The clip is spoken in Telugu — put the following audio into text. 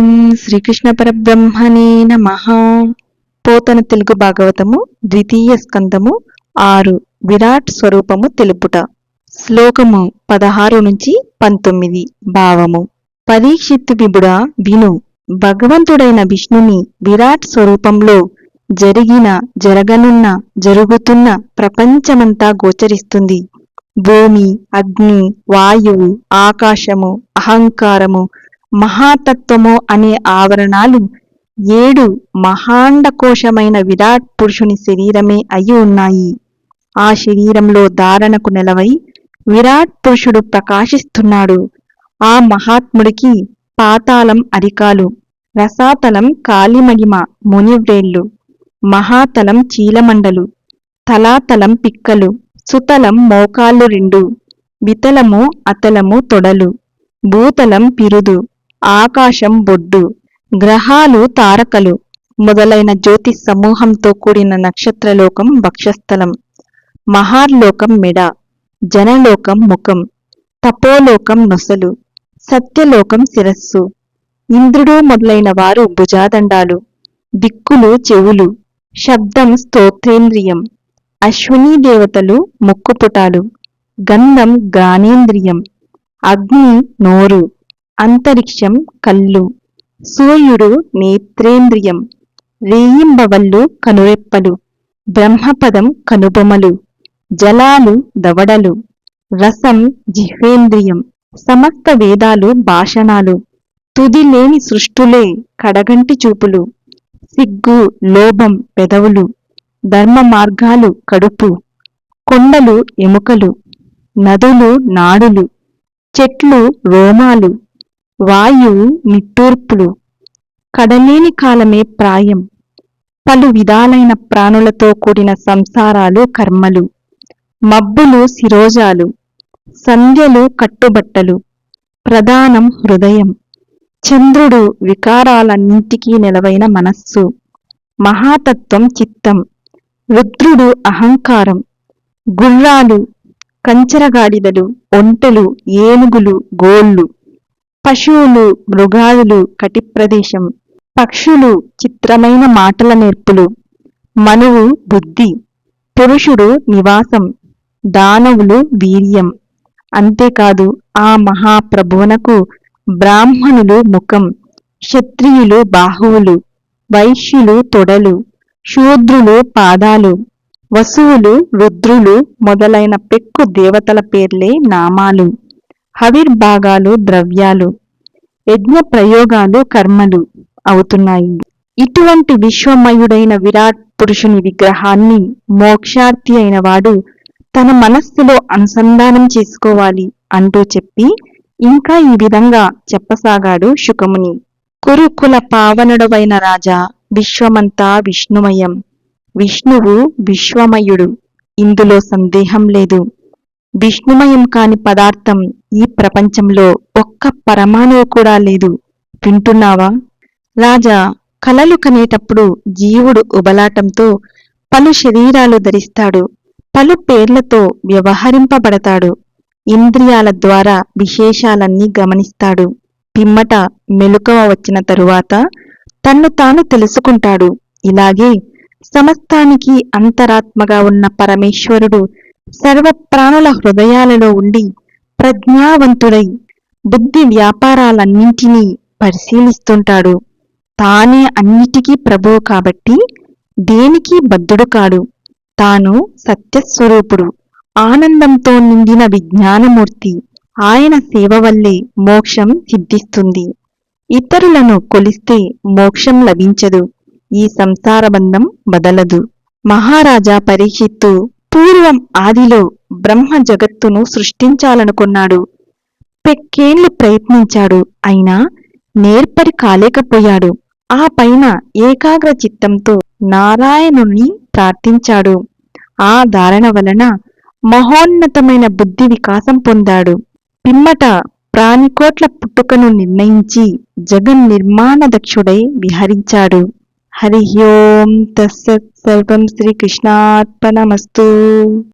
ఓం శ్రీకృష్ణ పరబ్రహ్మణే నమ. పోతన తెలుగు భాగవతము ద్వితీయ స్కందము ఆరు విరాట్ స్వరూపము తెలుపుట. శ్లోకము పదహారు నుంచి పంతొమ్మిది భావము. పరీక్షిత్తు విబుడా విను. భగవంతుడైన విష్ణుని విరాట్ స్వరూపంలో జరిగిన జరగనున్న జరుగుతున్న ప్రపంచమంతా గోచరిస్తుంది. భూమి అగ్ని వాయువు ఆకాశము అహంకారము మహాతత్వము అనే ఆవరణాలు ఏడు మహాండకోశమైన విరాట్ పురుషుని శరీరమే అయి ఉన్నాయి. ఆ శరీరంలో ధారణకు నెలవై విరాట్ పురుషుడు ప్రకాశిస్తున్నాడు. ఆ మహాత్ముడికి పాతాళం అరికాలు రసాతలం కాలిమహిమ మునివ్రేళ్ళు మహాతలం చీలమండలు తలాతలం పిక్కలు సుతలం మోకాళ్ళు రెండు వితలము అతలము తొడలు భూతలం పిరుదు ఆకాశం బొడ్డు గ్రహాలు తారకలు. మొదలైన జ్యోతి సమూహంతో కూడిన నక్షత్రలోకం వక్షస్థలం. మహార్లోకం మెడ జనలోకం ముఖం తపోలోకం నొసలు సత్యలోకం శిరస్సు. ఇంద్రుడు మొదలైన వారు భుజాదండాలు దిక్కులు చెవులు శబ్దం స్తోత్రేంద్రియం అశ్వినీ దేవతలు ముక్కుపుటాలు గంధం గానేంద్రియం అగ్ని నోరు. అంతరిక్షం కళ్ళు సూర్యుడు నేత్రేంద్రియం. రేయింబవళ్ళు కనురెప్పలు. బ్రహ్మపదం కనుబొమలు. జలాలు దవడలు. రసం జిహ్వేంద్రియం. సమస్త వేదాలు భాషణాలు. తుదిలేని సృష్టులే కడగంటి చూపులు. సిగ్గు లోభం పెదవులు. ధర్మ మార్గాలు కడుపు. కొండలు ఎముకలు. నదులు నాడులు. చెట్లు రోమాలు. వాయువు నిట్టూర్పులు కడలేని కాలమే ప్రాయం. పలు విధాలైన ప్రాణులతో కూడిన సంసారాలు కర్మలు. మబ్బులు శిరోజాలు. సంధ్యలు కట్టుబట్టలు. ప్రధానం హృదయం. చంద్రుడు వికారాలన్నింటికీ నిలవైన మనస్సు. మహాతత్వం చిత్తం. రుద్రుడు అహంకారం. గుర్రాలు కంచరగాడిదలు ఒంటెలు ఏనుగులు గోళ్ళు. పశువులు మృగాదులు కటిప్రదేశం పక్షులు చిత్రమైన మాటల నేర్పులు. మనువు బుద్ధి. పురుషుడు నివాసం. దానవులు వీర్యం. అంతేకాదు ఆ మహాప్రభువునకు బ్రాహ్మణులు ముఖం. క్షత్రియులు బాహువులు. వైశ్యులు తొడలు. శూద్రులు పాదాలు. వసువులు రుద్రులు మొదలైన పెక్కు దేవతల పేర్లే నామాలు. హవిర్భాగాలు ద్రవ్యాలు యజ్ఞ ప్రయోగాలు కర్మలు అవుతున్నాయి. ఇటువంటి విశ్వమయుడైన విరాట్ పురుషుని విగ్రహాన్ని మోక్షార్థి అయిన వాడు తన మనస్సులో అనుసంధానం చేసుకోవాలి అంటూ చెప్పి ఇంకా ఈ విధంగా చెప్పసాగాడు శుకముని. కురుకుల పావనుడవైన రాజా విశ్వమంతా విష్ణుమయం. విష్ణువు విశ్వమయుడు. ఇందులో సందేహం లేదు. విష్ణుమయం కాని పదార్థం ఈ ప్రపంచంలో ఒక్క పరమాణువు కూడా లేదు. వింటున్నావా? రాజా కలలు కనేటప్పుడు జీవుడు ఉబలాటంతో పలు శరీరాలు ధరిస్తాడు. పలు పేర్లతో వ్యవహరింపబడతాడు. ఇంద్రియాల ద్వారా విశేషాలన్నీ గమనిస్తాడు. పిమ్మట మెలుకవ వచ్చిన తరువాత తన్ను తాను తెలుసుకుంటాడు. ఇలాగే సమస్తానికి అంతరాత్మగా ఉన్న పరమేశ్వరుడు సర్వ ప్రాణుల హృదయాలలో ఉండి ప్రజ్ఞావంతుడై బుద్ధి వ్యాపారాలన్నింటినీ పరిశీలిస్తుంటాడు. తానే అన్నిటికీ ప్రభువు కాబట్టి దేనికి బద్ధుడు కాడు? తాను సత్యస్వరూపుడు. ఆనందంతో నిండిన విజ్ఞానమూర్తి ఆయన సేవ వల్లే మోక్షం సిద్ధిస్తుంది. ఇతరులను కొలిస్తే మోక్షం లభించదు. ఈ సంసార బంధం బదలదు. మహారాజా పరీక్షిత్తు పూర్వం ఆదిలో బ్రహ్మ జగత్తును సృష్టించాలనుకున్నాడు. పెక్కేళ్ళు ప్రయత్నించాడు. అయినా నేర్పరి కాలేకపోయాడు. ఆ పైన ఏకాగ్ర చిత్తంతో నారాయణుణ్ణి ప్రార్థించాడు. ఆ ధారణ వలన మహోన్నతమైన బుద్ధి వికాసం పొందాడు. పిమ్మట ప్రాణికోట్ల పుట్టుకను నిర్ణయించి జగన్ నిర్మాణ దక్షుడై విహరించాడు. హరి ఓం తస్సత్ సర్వం శ్రీకృష్ణార్పణమస్తు